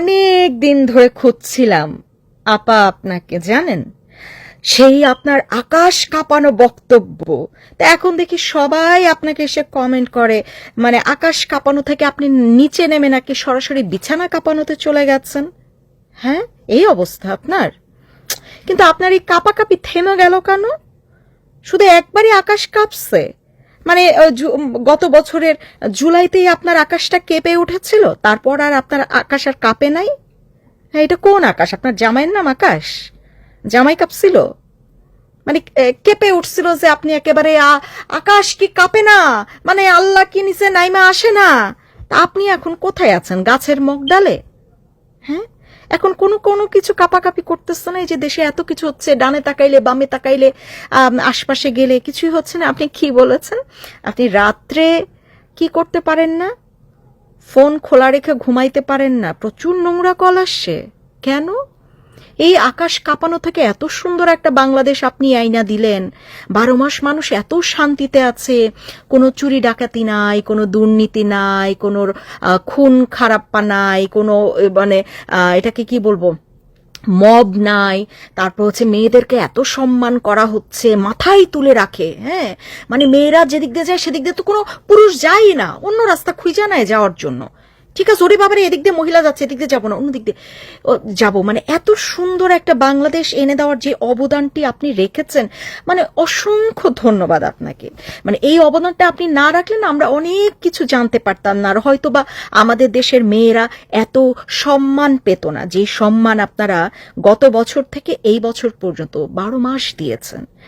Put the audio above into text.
অনেক দিন ধরে খুঁজছিলাম। আপা আপনাকে জানেন? সেই আপনার আকাশ কাঁপানো বক্তব্য। তা এখন দেখি সবাই আপনাকে এসে কমেন্ট করে। মানে আকাশ কাঁপানো থেকে আপনি নিচে নেমে নাকি সরাসরি বিছানা কাঁপানোতে চলে গেছেন? হ্যাঁ এই অবস্থা আপনার। কিন্তু আপনার এই কাঁপাকাঁপি থেমে গেল কেন? শুধু একবারই আকাশ কাঁপছে। মানে গত বছরের জুলাইতেই আপনার আকাশটা কেঁপে উঠেছিল, তারপর আর আপনার আকাশ আর কাঁপে নাই? হ্যাঁ এটা কোন আকাশ? আপনার জামাইয়ের নাম আকাশ? জামাই কাঁপছিল? মানে কেঁপে উঠছিল যে আপনি একেবারে আকাশ কি কাঁপে না? মানে আল্লাহ কি নিচে নাইমা আসে না? আপনি এখন কোথায় আছেন? গাছের মগ ডালে হ্যাঁ? এখন কোনো কোনো কিছু কাপাকাপি করতেছে না, এই যে দেশে এত কিছু হচ্ছে, ডানে তাকাইলে, বামে তাকাইলে আশপাশে গেলে কিছুই হচ্ছে না। আপনি কি বলেছেন? আপনি রাত্রে কি করতে পারেন না? ফোন খোলা রেখে ঘুমাইতে পারেন না। প্রচুর নোংরা কল আসছে। কেন? এই আকাশ কাঁপানো থেকে এত সুন্দর একটা বাংলাদেশ আপনি আইনা দিলেন। বারো মাস মানুষ এত শান্তিতে আছে। কোনো চুরি ডাকাতি নাই, কোনো দুর্নীতি নাই, কোনো খুন খারাপ্পা নাই, কোনো মানে এটাকে কি বলব? মব নাই। তারপর হচ্ছে মেয়েদেরকে এত সম্মান করা হচ্ছে, মাথায় তুলে রাখে হ্যাঁ? মানে মেয়েরা যেদিক দিয়ে যায়, সেদিক দিয়ে তো কোনো পুরুষ যায় না। অন্য রাস্তা খুঁজে নেয় যাওয়ার জন্য। ঠিক আছে, ওরে বাবারে, এদিক দিয়ে মহিলা যাচ্ছে, এদিক দিয়ে যাব না অন্য দিক দিয়ে যাব। মানে এত সুন্দর একটা বাংলাদেশ এনে দেওয়ার যে অবদানটি আপনি রেখেছেন মানে অসংখ্য ধন্যবাদ আপনাকে। মানে এই অবদানটা আপনি না রাখলে না আমরা অনেক কিছু জানতে পারতাম না, আর হয়তো বা আমাদের দেশের মেয়েরা এত সম্মান পেত না, যে সম্মান আপনারা গত বছর থেকে এই বছর পর্যন্ত বারো মাস দিয়েছেন।